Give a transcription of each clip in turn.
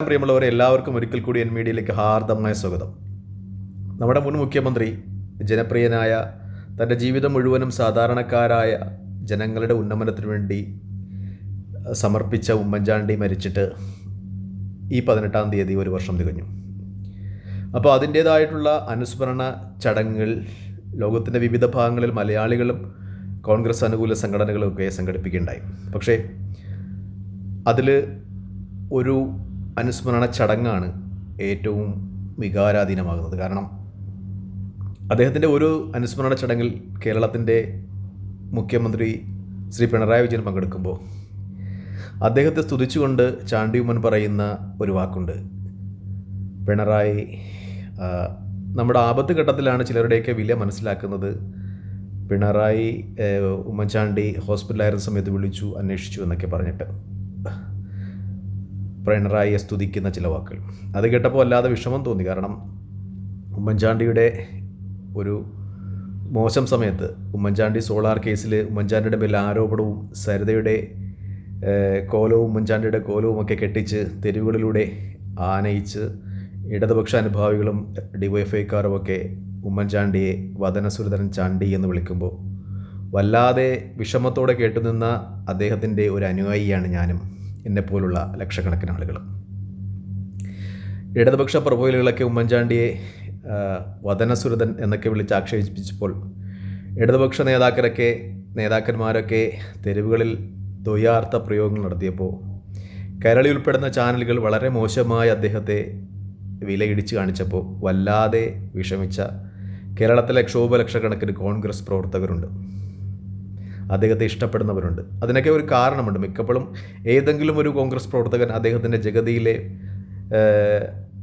പ്രിയമുള്ളവരെ എല്ലാവർക്കും ഒരിക്കൽ കൂടി എൻ മീഡിയയിലേക്ക് ഹാർദമായ സ്വാഗതം. നമ്മുടെ മുൻ മുഖ്യമന്ത്രി ജനപ്രിയനായ തന്റെ ജീവിതം മുഴുവനും സാധാരണക്കാരായ ജനങ്ങളുടെ ഉന്നമനത്തിന് വേണ്ടി സമർപ്പിച്ച ഉമ്മൻചാണ്ടി മരിച്ചിട്ട് ഈ പതിനെട്ടാം തീയതി ഒരു വർഷം തികഞ്ഞു. അപ്പോൾ അതിന്റേതായിട്ടുള്ള അനുസ്മരണ ചടങ്ങുകൾ ലോകത്തിന്റെ വിവിധ ഭാഗങ്ങളിൽ മലയാളികളും കോൺഗ്രസ് അനുകൂല സംഘടനകളും ഒക്കെ സംഘടിപ്പിക്കുകയുണ്ടായി. പക്ഷേ അതിൽ ഒരു അനുസ്മരണ ചടങ്ങാണ് ഏറ്റവും വികാരാധീനമാകുന്നത്. കാരണം അദ്ദേഹത്തിന്റെ ഒരു അനുസ്മരണ ചടങ്ങിൽ കേരളത്തിന്റെ മുഖ്യമന്ത്രി ശ്രീ പിണറായി വിജയൻ പങ്കെടുക്കുമ്പോൾ അദ്ദേഹത്തെ സ്തുതിച്ചുകൊണ്ട് ചാണ്ടിയുമ്മൻ പറയുന്ന ഒരു വാക്കുണ്ട്. പിണറായി നമ്മുടെ ആപത്ത് ഘട്ടത്തിലാണ് ചിലരുടെയൊക്കെ വില മനസ്സിലാക്കുന്നത്. പിണറായി ഉമ്മൻചാണ്ടി ഹോസ്പിറ്റലായിരുന്ന സമയത്ത് വിളിച്ചു അന്വേഷിച്ചു എന്നൊക്കെ പറഞ്ഞിട്ട്. പിണറായിയെ സ്തുതിക്കുന്ന ചില വാക്കുകൾ. അത് കേട്ടപ്പോൾ അല്ലാതെ വിഷമം തോന്നി. കാരണം ഉമ്മൻചാണ്ടിയുടെ ഒരു മോശം സമയത്ത് ഉമ്മൻചാണ്ടി സോളാർ കേസിൽ ഉമ്മൻചാണ്ടിയുടെ മേലെ ആരോപണവും സരിതയുടെ കോലവും ഉമ്മൻചാണ്ടിയുടെ കോലവും ഒക്കെ കെട്ടിച്ച് തെരുവുകളിലൂടെ ആനയിച്ച് ഇടതുപക്ഷ അനുഭാവികളും ഡിവൈഫൈക്കാരും ഒക്കെ ഉമ്മൻചാണ്ടിയെ വദനസുരതൻ ചാണ്ടി എന്ന് വിളിക്കുമ്പോൾ വല്ലാതെ വിഷമത്തോടെ കേട്ടുനിന്ന അദ്ദേഹത്തിന്റെ ഒരു അനുയായിയാണ് ഞാനും. എന്നെപ്പോലുള്ള ലക്ഷക്കണക്കിന് ആളുകൾ. ഇടതുപക്ഷ പ്രൊഫൈലുകളൊക്കെ ഉമ്മൻചാണ്ടിയെ വതനസുരതൻ എന്നൊക്കെ വിളിച്ച് ആക്ഷേപിച്ചപ്പോൾ ഇടതുപക്ഷ നേതാക്കരൊക്കെ നേതാക്കന്മാരൊക്കെ തെരുവുകളിൽ ദ്വയാർത്ഥ പ്രയോഗങ്ങൾ നടത്തിയപ്പോൾ കരളി ഉൾപ്പെടുന്ന ചാനലുകൾ വളരെ മോശമായി അദ്ദേഹത്തെ വിലയിടിച്ച് കാണിച്ചപ്പോൾ വല്ലാതെ വിഷമിച്ച കേരളത്തിലെ ക്ഷോഭലക്ഷക്കണക്കിന് കോൺഗ്രസ് പ്രവർത്തകരുണ്ട്. അദ്ദേഹത്തെ ഇഷ്ടപ്പെടുന്നവരുണ്ട്. അതിനൊക്കെ ഒരു കാരണമുണ്ട്. മിക്കപ്പോഴും ഏതെങ്കിലും ഒരു കോൺഗ്രസ് പ്രവർത്തകൻ അദ്ദേഹത്തിന്റെ ജഗതിയിലെ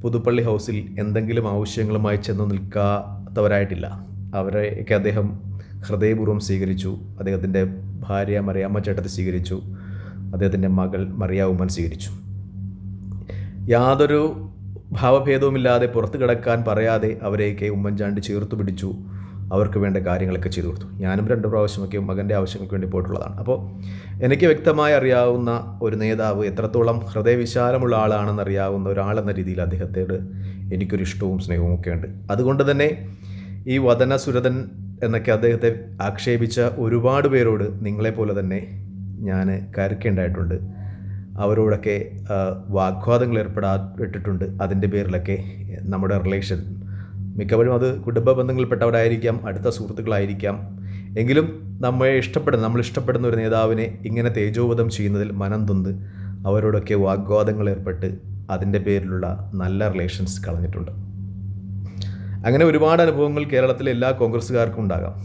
പുതുപ്പള്ളി ഹൗസിൽ എന്തെങ്കിലും ആവശ്യങ്ങളുമായി ചെന്ന് നിൽക്കാത്തവരായിട്ടില്ല. അവരെയൊക്കെ അദ്ദേഹം ഹൃദയപൂർവം സ്വീകരിച്ചു. അദ്ദേഹത്തിന്റെ ഭാര്യ മറിയാമ്മ ചേട്ടത്തെ സ്വീകരിച്ചു. അദ്ദേഹത്തിന്റെ മകൾ മറിയ ഉമ്മൻ സ്വീകരിച്ചു. യാതൊരു ഭാവഭേദവുമില്ലാതെ പുറത്തു കിടക്കാൻ പറയാതെ അവരെയൊക്കെ ഉമ്മൻചാണ്ടി ചേർത്തു പിടിച്ചു. അവർക്ക് വേണ്ട കാര്യങ്ങളൊക്കെ ചെയ്തു കൊടുത്തു. ഞാനും രണ്ട് പ്രാവശ്യമൊക്കെ മകന്റെ ആവശ്യങ്ങൾക്ക് വേണ്ടി പോയിട്ടുള്ളതാണ്. അപ്പോൾ എനിക്ക് വ്യക്തമായി അറിയാവുന്ന ഒരു നേതാവ് എത്രത്തോളം ഹൃദയവിശാലമുള്ള ആളാണെന്ന് അറിയാവുന്ന ഒരാളെന്ന രീതിയിൽ അദ്ദേഹത്തോട് എനിക്കൊരു ഇഷ്ടവും സ്നേഹവും ഒക്കെ ഉണ്ട്. അതുകൊണ്ട് തന്നെ ഈ വദന സുരതൻ എന്നൊക്കെ അദ്ദേഹത്തെ ആക്ഷേപിച്ച ഒരുപാട് പേരോട് നിങ്ങളെപ്പോലെ തന്നെ ഞാൻ കരുക്കേണ്ടായിട്ടുണ്ട് അവരോടൊക്കെ വാഗ്വാദങ്ങൾ ഏർപ്പെടാ ഇട്ടിട്ടുണ്ട് അതിന്റെ പേരിലൊക്കെ നമ്മുടെ റിലേഷൻ മിക്കപ്പോഴും അത് കുടുംബ ബന്ധങ്ങളിൽപ്പെട്ടവരായിരിക്കാം അടുത്ത സുഹൃത്തുക്കളായിരിക്കാം. എങ്കിലും നമ്മെ ഇഷ്ടപ്പെടുന്ന നമ്മൾ ഇഷ്ടപ്പെടുന്ന ഒരു നേതാവിനെ ഇങ്ങനെ തേജോവധം ചെയ്യുന്നതിൽ മനം തൊന്ന് അവരോടൊക്കെ വാഗ്വാദങ്ങൾ ഏർപ്പെട്ട് അതിന്റെ പേരിലുള്ള നല്ല റിലേഷൻസ് കളഞ്ഞിട്ടുണ്ട്. അങ്ങനെ ഒരുപാട് അനുഭവങ്ങൾ കേരളത്തിലെ എല്ലാ കോൺഗ്രസ്സുകാർക്കും ഉണ്ടാകാം.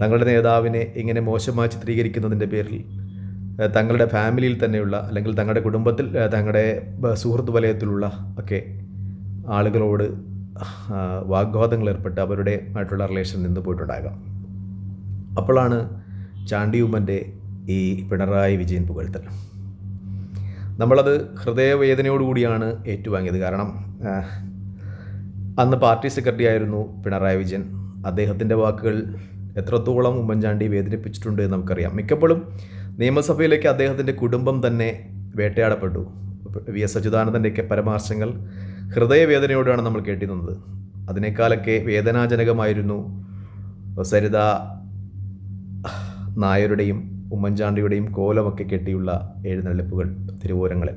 തങ്ങളുടെ നേതാവിനെ ഇങ്ങനെ മോശമായി ചിത്രീകരിക്കുന്നതിന്റെ പേരിൽ തങ്ങളുടെ ഫാമിലിയിൽ തന്നെയുള്ള അല്ലെങ്കിൽ തങ്ങളുടെ കുടുംബത്തിൽ തങ്ങളുടെ സുഹൃത്ത് വലയത്തിലുള്ള ഒക്കെ ആളുകളോട് വാഗ്വാദങ്ങൾ ഏർപ്പെട്ട് അവരുടെ ആയിട്ടുള്ള റിലേഷൻ നിന്ന് പോയിട്ടുണ്ടാകാം. അപ്പോഴാണ് ചാണ്ടി ഉമ്മന്റെ ഈ പിണറായി വിജയൻ പുകഴ്ത്തൽ. നമ്മളത് ഹൃദയവേദനയോടുകൂടിയാണ് ഏറ്റുവാങ്ങിയത്. കാരണം അന്ന് പാർട്ടി സെക്രട്ടറി ആയിരുന്നു പിണറായി വിജയൻ. അദ്ദേഹത്തിന്റെ വാക്കുകൾ എത്രത്തോളം ഉമ്മൻചാണ്ടി വേദനിപ്പിച്ചിട്ടുണ്ട് എന്ന് നമുക്കറിയാം. മിക്കപ്പോഴും നിയമസഭയിലേക്ക് അദ്ദേഹത്തിന്റെ കുടുംബം തന്നെ വേട്ടയാടപ്പെട്ടു. വി എസ് അച്യുതാനന്ദന്റെയൊക്കെ പരാമർശങ്ങൾ ഹൃദയവേദനയോടാണ് നമ്മൾ കേട്ടിരുന്നത്. അതിനേക്കാളൊക്കെ വേദനാജനകമായിരുന്നു സരിത നായരുടെയും ഉമ്മൻചാണ്ടിയുടെയും കോലമൊക്കെ കെട്ടിയുള്ള എഴുന്നള്ളിപ്പുകൾ തിരുവോരങ്ങളിൽ.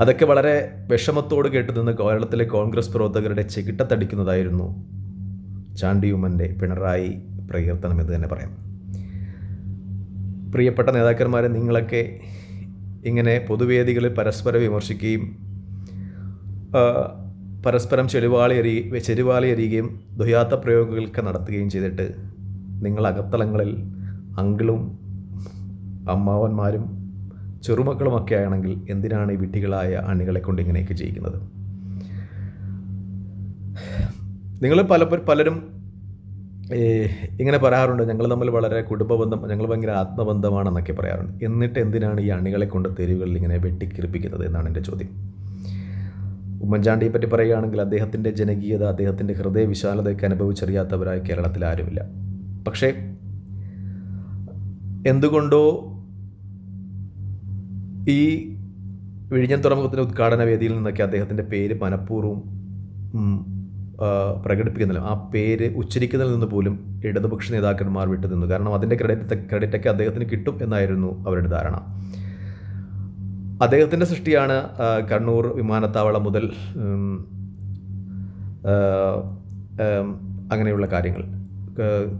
അതൊക്കെ വളരെ വിഷമത്തോട് കേട്ടുനിന്ന് കേരളത്തിലെ കോൺഗ്രസ് പ്രവർത്തകരുടെ ചികിട്ടത്തടിക്കുന്നതായിരുന്നു ചാണ്ടിയുമ്മന്റെ പിണറായി പ്രകീർത്തനം എന്ന് തന്നെ പറയാം. പ്രിയപ്പെട്ട നേതാക്കന്മാരെ നിങ്ങളൊക്കെ ഇങ്ങനെ പൊതുവേദികളിൽ പരസ്പരം വിമർശിക്കുകയും പരസ്പരം ചെരുവാളി എറി ചെരുവാളി എറിയുകയും ദ്വയാത്ത പ്രയോഗങ്ങളൊക്കെ നടത്തുകയും ചെയ്തിട്ട് നിങ്ങൾ അകത്തളങ്ങളിൽ അങ്കിളും അമ്മാവന്മാരും ചെറുമക്കളുമൊക്കെ ആണെങ്കിൽ എന്തിനാണ് ഈ വിട്ടികളായ അണികളെ കൊണ്ട് ഇങ്ങനെയൊക്കെ ചെയ്യിക്കുന്നത്? നിങ്ങൾ പല പലരും ഇങ്ങനെ പറയാറുണ്ട് ഞങ്ങൾ തമ്മിൽ വളരെ കുടുംബബന്ധം ഞങ്ങൾ ഭയങ്കര ആത്മബന്ധമാണെന്നൊക്കെ പറയാറുണ്ട്. എന്നിട്ട് എന്തിനാണ് ഈ അണികളെ കൊണ്ട് തെരുവുകളിൽ ഇങ്ങനെ വെട്ടിക്കിറിപ്പിക്കുന്നത് എന്നാണ് എന്റെ ചോദ്യം. ഉമ്മൻചാണ്ടിയെ പറ്റി പറയുകയാണെങ്കിൽ അദ്ദേഹത്തിന്റെ ജനകീയത അദ്ദേഹത്തിന്റെ ഹൃദയ വിശാലതയൊക്കെ അനുഭവിച്ചറിയാത്തവരായി കേരളത്തിൽ ആരുമില്ല. പക്ഷേ എന്തുകൊണ്ടോ ഈ വിഴിഞ്ഞം തുറമുഖത്തിന്റെ ഉദ്ഘാടന വേദിയിൽ നിന്നൊക്കെ അദ്ദേഹത്തിന്റെ പേര് മനഃപൂർവം പ്രകടിപ്പിക്കുന്നില്ല. ആ പേര് ഉച്ചരിക്കുന്നതിൽ നിന്ന് പോലും ഇടതുപക്ഷ നേതാക്കന്മാർ വിട്ടു നിന്നു കാരണം അതിന്റെ ക്രെഡിറ്റ് ക്രെഡിറ്റൊക്കെ അദ്ദേഹത്തിന് കിട്ടും എന്നായിരുന്നു അവരുടെ ധാരണ. അദ്ദേഹത്തിന്റെ സൃഷ്ടിയാണ് കണ്ണൂർ വിമാനത്താവളം മുതൽ അങ്ങനെയുള്ള കാര്യങ്ങൾ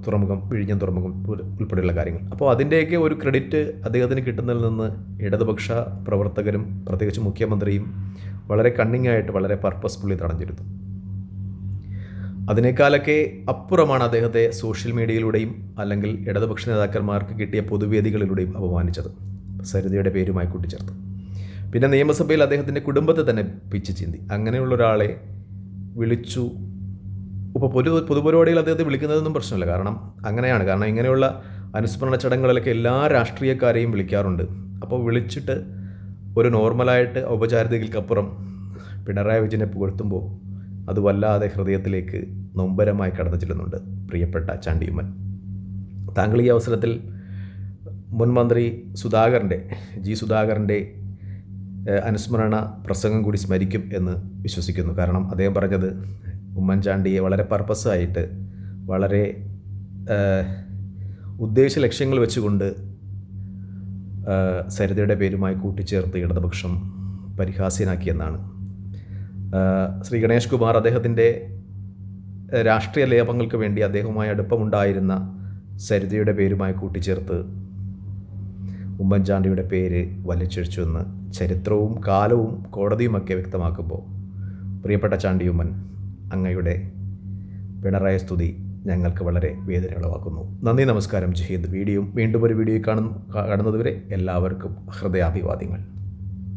തുറമുഖം വിഴിഞ്ഞം തുറമുഖം ഉൾ- ഉൾപ്പെടെയുള്ള കാര്യങ്ങൾ. അപ്പോൾ അതിന്റെയൊക്കെ ഒരു ക്രെഡിറ്റ് അദ്ദേഹത്തിന് കിട്ടുന്നതിൽ നിന്ന് ഇടതുപക്ഷ പ്രവർത്തകരും പ്രത്യേകിച്ച് മുഖ്യമന്ത്രിയും വളരെ കണ്ണിങ് ആയിട്ട് വളരെ പർപ്പസ്ഫുള്ളി തടഞ്ഞിരുന്നു. അതിനേക്കാളൊക്കെ അപ്പുറമാണ് അദ്ദേഹത്തെ സോഷ്യൽ മീഡിയയിലൂടെയും അല്ലെങ്കിൽ ഇടതുപക്ഷ നേതാക്കന്മാർക്ക് കിട്ടിയ പൊതുവേദികളിലൂടെയും അപമാനിച്ചത്. സരിതയുടെ പേരുമായി കൂട്ടിച്ചേർത്തു. പിന്നെ നിയമസഭയിൽ അദ്ദേഹത്തിന്റെ കുടുംബത്തെ തന്നെ പിച്ച് ചിന്തി. അങ്ങനെയുള്ള ഒരാളെ വിളിച്ചു. ഇപ്പോൾ പൊതു പൊതുപരിപാടിയിൽ അദ്ദേഹത്തെ വിളിക്കുന്നതൊന്നും പ്രശ്നമില്ല. കാരണം അങ്ങനെയാണ്. കാരണം ഇങ്ങനെയുള്ള അനുസ്മരണ ചടങ്ങുകളിലൊക്കെ എല്ലാ രാഷ്ട്രീയക്കാരെയും വിളിക്കാറുണ്ട്. അപ്പോൾ വിളിച്ചിട്ട് ഒരു നോർമലായിട്ട് ഔപചാരികതയ്ക്കപ്പുറം പിണറായി വിജയനെ പുകഴ്ത്തുമ്പോൾ അത് വല്ലാതെ ഹൃദയത്തിലേക്ക് നൊമ്പരമായി കടന്നു ചെല്ലുന്നുണ്ട് പ്രിയപ്പെട്ട ചാണ്ടിയുമ്മൻ. താങ്കൾ ഈ അവസരത്തിൽ മുൻ മന്ത്രി സുധാകരന്റെ ജി സുധാകരന്റെ അനുസ്മരണ പ്രസംഗം കൂടി സ്മരിക്കും എന്ന് വിശ്വസിക്കുന്നു. കാരണം അദ്ദേഹം പറഞ്ഞത് ഉമ്മൻചാണ്ടിയെ വളരെ പർപ്പസായിട്ട് വളരെ ഉദ്ദേശ ലക്ഷ്യങ്ങൾ വെച്ചുകൊണ്ട് സരിതയുടെ പേരുമായി കൂട്ടിച്ചേർത്ത് ഇടതുപക്ഷം പരിഹാസ്യനാക്കിയെന്നാണ് ശ്രീ ഗണേഷ് കുമാർ അദ്ദേഹത്തിന്റെ രാഷ്ട്രീയ ലേപങ്ങൾക്ക് വേണ്ടി അദ്ദേഹവുമായി അടുപ്പമുണ്ടായിരുന്ന സരിതയുടെ പേരുമായി കൂട്ടിച്ചേർത്ത് ഉമ്മൻചാണ്ടിയുടെ പേര് വലിച്ചൊഴിച്ചുവെന്ന് ചരിത്രവും കാലവും കോടതിയുമൊക്കെ വ്യക്തമാക്കുമ്പോൾ പ്രിയപ്പെട്ട ചാണ്ടിയുമ്മൻ അങ്ങയുടെ പിണറായ സ്തുതി ഞങ്ങൾക്ക് വളരെ വേദന ഉളവാക്കുന്നു. നന്ദി നമസ്കാരം. ജഹീദ് വീഡിയോ വീണ്ടും ഒരു വീഡിയോ കാണുന്നു കാണുന്നതുവരെ എല്ലാവർക്കും ഹൃദയാഭിവാദ്യങ്ങൾ.